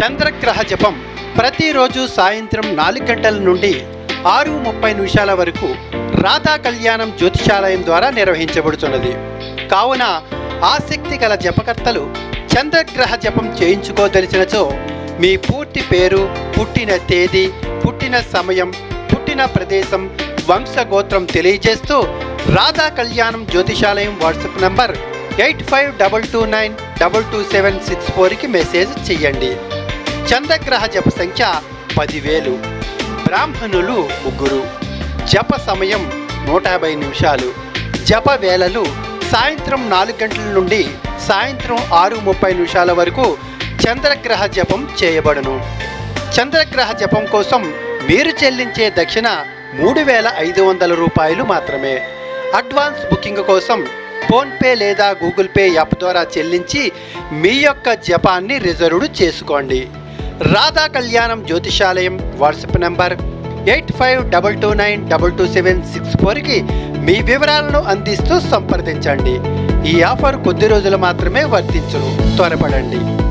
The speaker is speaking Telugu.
చంద్రగ్రహ జపం ప్రతిరోజు సాయంత్రం నాలుగు గంటల నుండి ఆరు ముప్పై నిమిషాల వరకు రాధా కళ్యాణం జ్యోతిషాలయం ద్వారా నిర్వహించబడుతున్నది. కావున ఆసక్తి గల జపకర్తలు చంద్రగ్రహ జపం చేయించుకోదలిచినచో మీ పూర్తి పేరు పుట్టిన తేదీ పుట్టిన సమయం పుట్టిన ప్రదేశం వంశగోత్రం తెలియజేస్తూ Radha Kalyanam Jyothishalayam WhatsApp number eight five double two nine double two seven six ఫోర్కి మెసేజ్ చేయండి. చంద్రగ్రహ జప సంఖ్య పదివేలు. బ్రాహ్మణులు ముగ్గురు. జప సమయం నూట యాభై నిమిషాలు. జప వేళలు సాయంత్రం నాలుగు గంటల నుండి సాయంత్రం ఆరు ముప్పై నిమిషాల వరకు చంద్రగ్రహ జపం చేయబడును. చంద్రగ్రహ జపం కోసం మీరు చెల్లించే దక్షిణ మూడు వేల ఐదు వందల రూపాయలు మాత్రమే. అడ్వాన్స్ బుకింగ్ కోసం ఫోన్పే లేదా గూగుల్ పే యాప్ ద్వారా చెల్లించి మీ యొక్క జపాన్ని రిజర్వ్డ్ చేసుకోండి. Radha Kalyanam Jyothishalayam WhatsApp number eight five double two nine double two seven six ఫోర్కి మీ వివరాలను అందిస్తూ సంప్రదించండి. ఈ ఆఫర్ కొద్ది రోజులు మాత్రమే వర్తించును. త్వరపడండి.